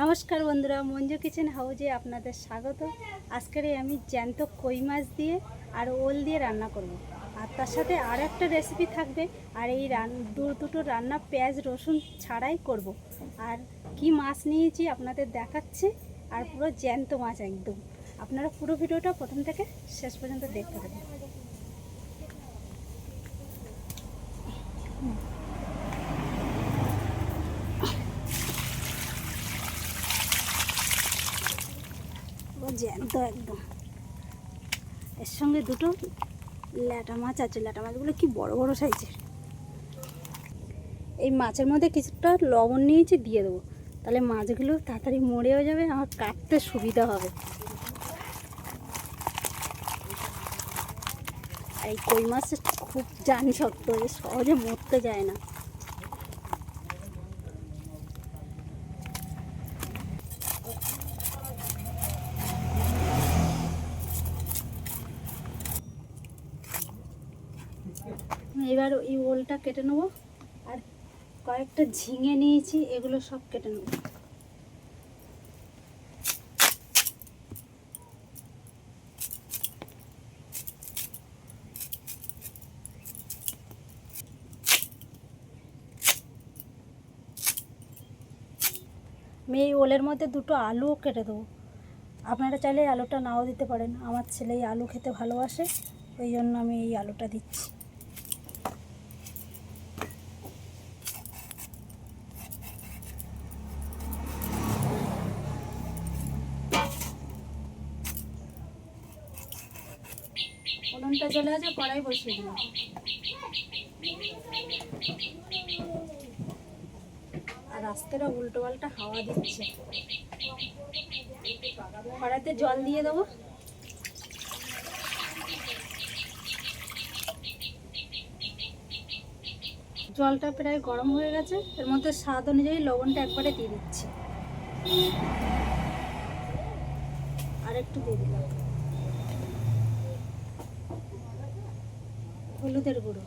নমস্কার বন্ধুরা, মঞ্জু কিচেন হাউজে আপনাদের স্বাগত আজকের আমি জ্যান্ত কই মাছ দিয়ে আর ওল দিয়ে রান্না করব। আর তার সাথে আর একটা রেসিপি থাকবে, আর এই রান দুটো রান্না পেঁয়াজ, রসুন ছাড়াই করব। আর কি মাছ নিয়েছি আপনাদের দেখাচ্ছি, আর পুরো জ্যান্ত মাছ একদম আপনারা পুরো ভিডিওটা প্রথম থেকে শেষ পর্যন্ত দেখতে থাকুন জ্যান্ত একদম এর সঙ্গে দুটো ল্যাটা মাছ আছে, ল্যাটা মাছগুলো কি বড় বড় সাইজের? এই মাছের মধ্যে কিছুটা লবণ নিয়েছি, দিয়ে দেবো। তাহলে মাছগুলো তাড়াতাড়ি মরেও যাবে, আমার কাটতে সুবিধা হবে। এই কই মাছ খুব জানি শক্ত সহজে মরতে যায় না। এবার এই ওলটা কেটে নেব। আর কয়েকটা ঝিঙে নিয়েছি, এগুলো সব কেটে নেব। আমি এই ওলের মধ্যে দুটো আলুও কেটে দেবো। আপনারা চাইলে আলুটা নাও দিতে পারেন। আমার ছেলে এই আলু খেতে ভালোবাসে, ওই জন্য আমি এই আলুটা দিচ্ছি। উনুনটা চলে আছে কড়াই বসিয়ে দিলাম আর আস্তেরা উল্টো পাল্টা হাওয়া দিচ্ছে। কড়াইতে জল দিয়ে দেবো। জলটা প্রায় গরম হয়ে গেছে, এর মধ্যে স্বাদ অনুযায়ী লবণটা একবারে দিয়ে দিচ্ছি। আর একটু দিয়ে দিলাম। হলুদের গুঁড়ো।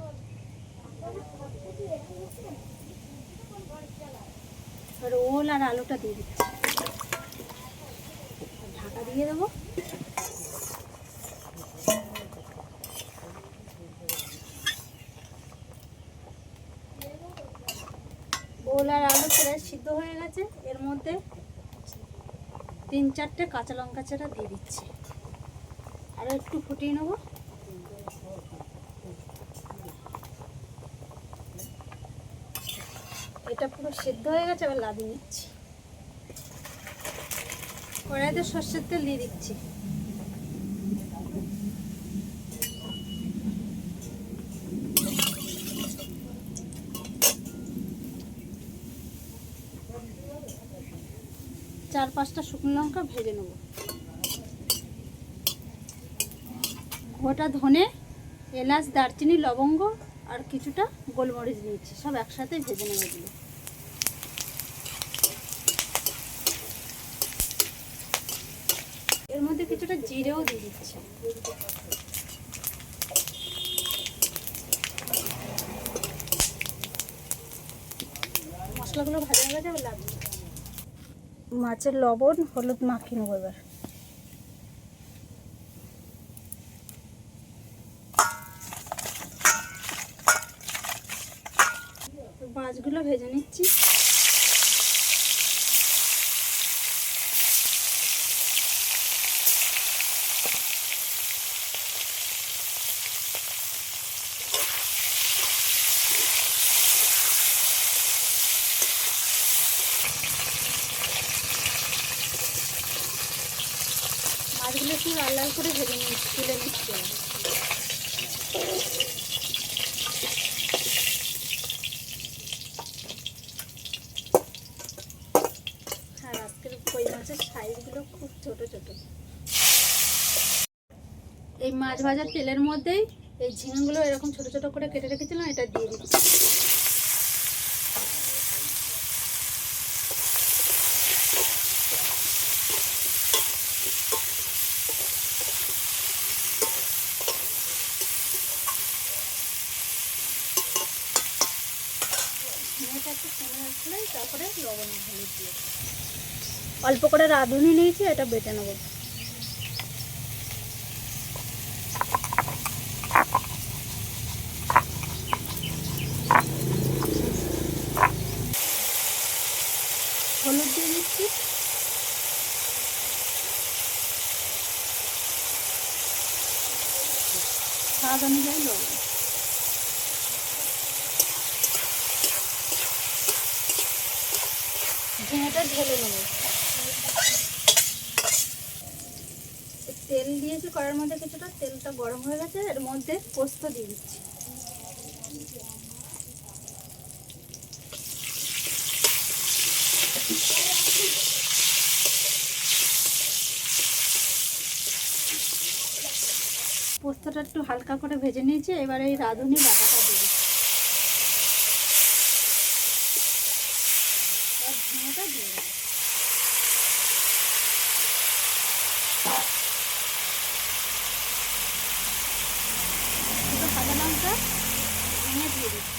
আর ওল আর আলুটা দিয়ে দিচ্ছি। ঢাকা দিয়ে দেবো। ওল আর আলু প্রায় সিদ্ধ হয়ে গেছে। এর মধ্যে তিন চারটে কাঁচা লঙ্কা চারা দিয়ে দিচ্ছি। আর একটু ফুটিয়ে নেব। এটা পুরো সিদ্ধ হয়ে গেছে, এবার লাভিয়ে নিচ্ছি কড়াইতে সর্ষের তেল দিয়ে দিচ্ছি। চার পাঁচটা শুকনো লঙ্কা ভেজে নেব। গোটা ধনে, এলাচ, দারচিনি, লবঙ্গ আর কিছুটা গোলমরিচ দিয়েছি, সব একসাথে ভেজে নেব এগুলো এর মধ্যে কিছুটা জিরেও দিয়ে দিচ্ছি। মশলাগুলো ভাজা হয়ে গেছে লাগবে মাছের লবণ হলুদ মাখিয়ে নেব এবার। মাছগুলো ভেজে নিচ্ছি মাছগুলো একটু লাল লাল করে ভেজে নিচ্ছি তুলে নিচ্ছি। আর আজকের কই মাছের সাইজগুলো খুব ছোট ছোট এই মাছ ভাজার তেলের মধ্যেই এই ঝিঙেগুলো এরকম ছোট ছোট করে কেটে রেখেছিলাম, এটা দিয়ে দিচ্ছি ঝিঙেটা একটু কমে আসলে তারপরে লবণ আর হলুদ দিয়ে অল্প করে রাঁধুনি নিয়েছি, এটা বেটে নেব। হলুদ দিয়ে দিচ্ছি। স্বাদ অনুযায়ী লবণ। ঝিঙেটা ঢেলে নেব। তেল দিয়েছি, কড়ার মধ্যে কিছুটা, তেলটা গরম হয়ে গেছে, এর মধ্যে পোস্ত দিয়ে দিচ্ছি। পোস্তটা একটু হালকা করে ভেজে নিয়েছি, এবার এই রাঁধুনি বাটাটা দিয়ে দিচ্ছি এবার ঝিঙেটা দিয়ে দেবো দুটো সাদা লঙ্কা ঝিঙে দিয়ে দিচ্ছি।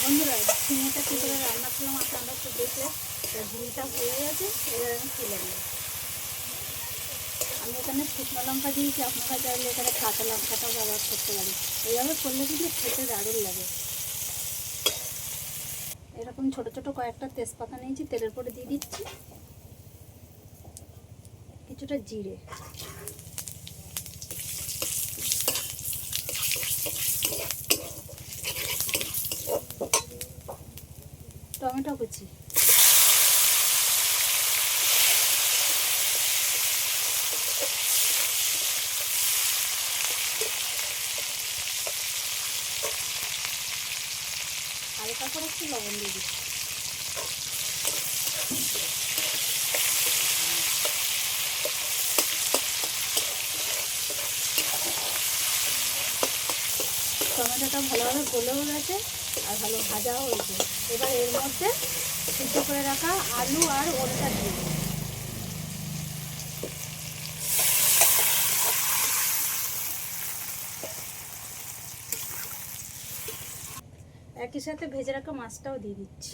বন্ধুরা, ঝিঙেটা কী করে রান্না করলাম আপনারা একটু দেখলে ঝিঙেটা হয়ে গেছে, এবার আমি তুলে নেব। আমি এখানে শুকনো লঙ্কা দিয়েছি, আপনারা চাইলে এখানে কাঁচা লঙ্কাটাও ব্যবহার করতে পারি এইভাবে করলে কিন্তু খেতে দারুণ লাগে। এরকম ছোট ছোট কয়েকটা তেজপাতা নিয়েছি তেলের পরে দিয়ে দিচ্ছি। কিছুটা জিরে। টমেটো কুচি হালকা করে একটু লবণ দিয়ে দিচ্ছি টমেটোটা ভালোভাবে গলেও গেছে আর ভালো ভাজাও হয়েছে। এবার এর মধ্যে সিদ্ধ করে রাখা আলু আর ওলটা দিয়ে একই সাথে ভেজে রাখা মাছটাও দিয়ে দিচ্ছি।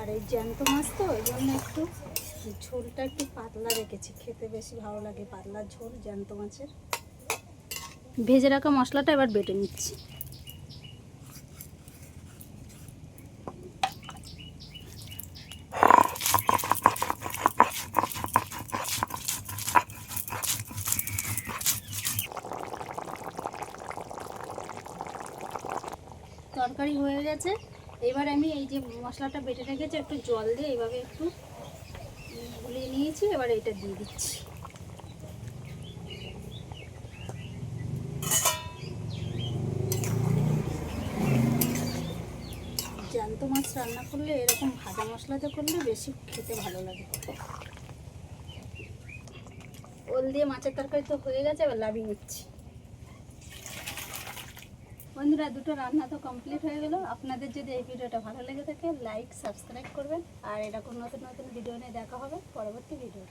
আর এই জ্যান্ত মাছ তো ওই জন্য একটু ঝোলটা একটু পাতলা রেখেছি। খেতে বেশি ভালো লাগে পাতলা ঝোল জ্যান্ত মাছের। ভেজে রাখা মশলাটা এবার বেটে নিচ্ছি তরকারি হয়ে গেছে। এবার আমি এই যে মশলাটা বেটে রেখেছি, একটু জল দিয়ে এইভাবে একটু গুলিয়ে নিয়েছি, এবার এটা দিয়ে দিচ্ছি। জ্যান্ত মাছ রান্না করলে এরকম ভাজা মশলাতে করলে বেশি খেতে ভালো লাগে। ওল দিয়ে মাছের তরকারি তো হয়ে গেছে, এবার লাভিয়ে নিচ্ছি। বন্ধুরা, দুটো রান্না তো কমপ্লিট হয়ে গেল। আপনাদের যদি এই ভিডিওটা ভালো লেগে থাকে লাইক সাবস্ক্রাইব করবেন। আর এরকম নতুন নতুন ভিডিও নিয়ে দেখা হবে পরবর্তী ভিডিও